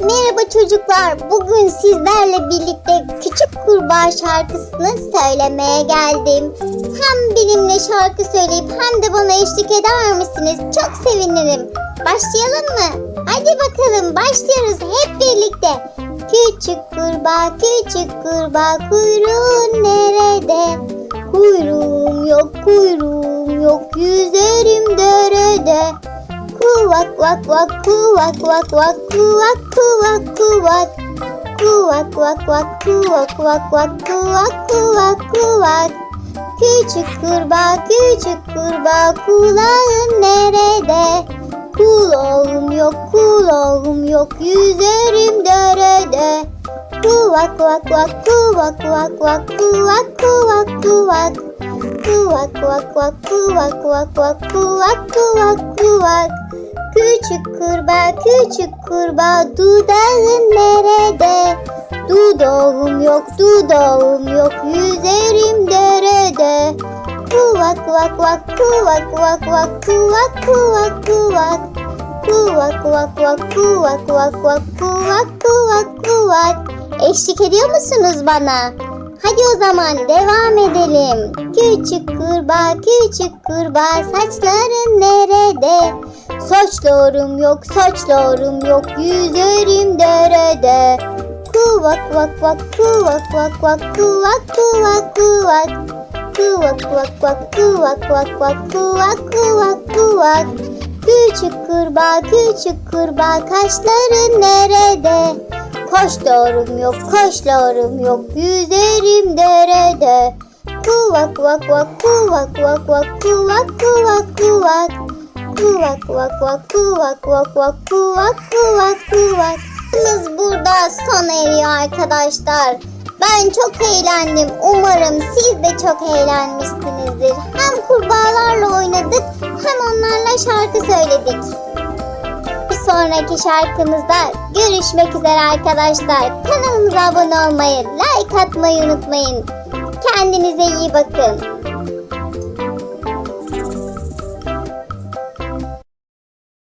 Merhaba çocuklar. Bugün sizlerle birlikte Küçük Kurbağa şarkısını söylemeye geldim. Hem benimle şarkı söyleyip hem de bana eşlik eder misiniz? Çok sevinirim. Başlayalım mı? Hadi bakalım başlıyoruz hep birlikte. Küçük kurbağa, küçük kurbağa kuyruğun nerede? Kuyruğum yok, kuyruğum yok, yüzerim derede. Kuvak vak vak kuvak vak vak kuvak kuvak kuvak Kuvak vak vak kuvak vak vak kuvak kuvak kuvak Küçük kurbağa küçük kurbağa kulağın nerede? Kulağım yok kulağım yok yüzerim derede Kuvak vak vak kuvak vak vak kuvak kuvak kuvak Kuvak vak vak kuvak vak vak kuvak kuvak kuvak Küçük kurbağa küçük kurbağa dudağın nerede? Dudağım yok dudağım yok yüzerim derede Kuvak vak vak kuvak vak vak kuvak kuvak kuvak Kuvak vak vak kuvak vak vak kuvak kuvak kuvak Eşlik ediyor musunuz bana? Hadi o zaman devam edelim. Küçük kurbağa, küçük kurbağa saçların nerede? Saçlarım yok, saçlarım yok, yüzerim derede. Kuvak vak vak, kuvak vak vak, kuvak kuvak kuvak. Kuvak vak vak, kuvak vak vak, kuvak kuvak kuvak. Küçük kurbağa, küçük kurbağa kaşların nerede? Kaşlarım yok, kaşlarım yok, yüzerim derede. Kuvak vak vak, kuvak vak vak, kuvak kuvak kuvak. Kuvak vak vak, kuvak vak vak, kuvak kuvak kuvak. Biz burada sona eriyor arkadaşlar. Ben çok eğlendim. Umarım siz de çok eğlenmişsinizdir. Hem kurbağalarla oynadık hem onlarla şarkı söyledik. Bir sonraki şarkımızda görüşmek üzere arkadaşlar. Kanalımıza abone olmayı, like atmayı unutmayın. Kendinize iyi bakın.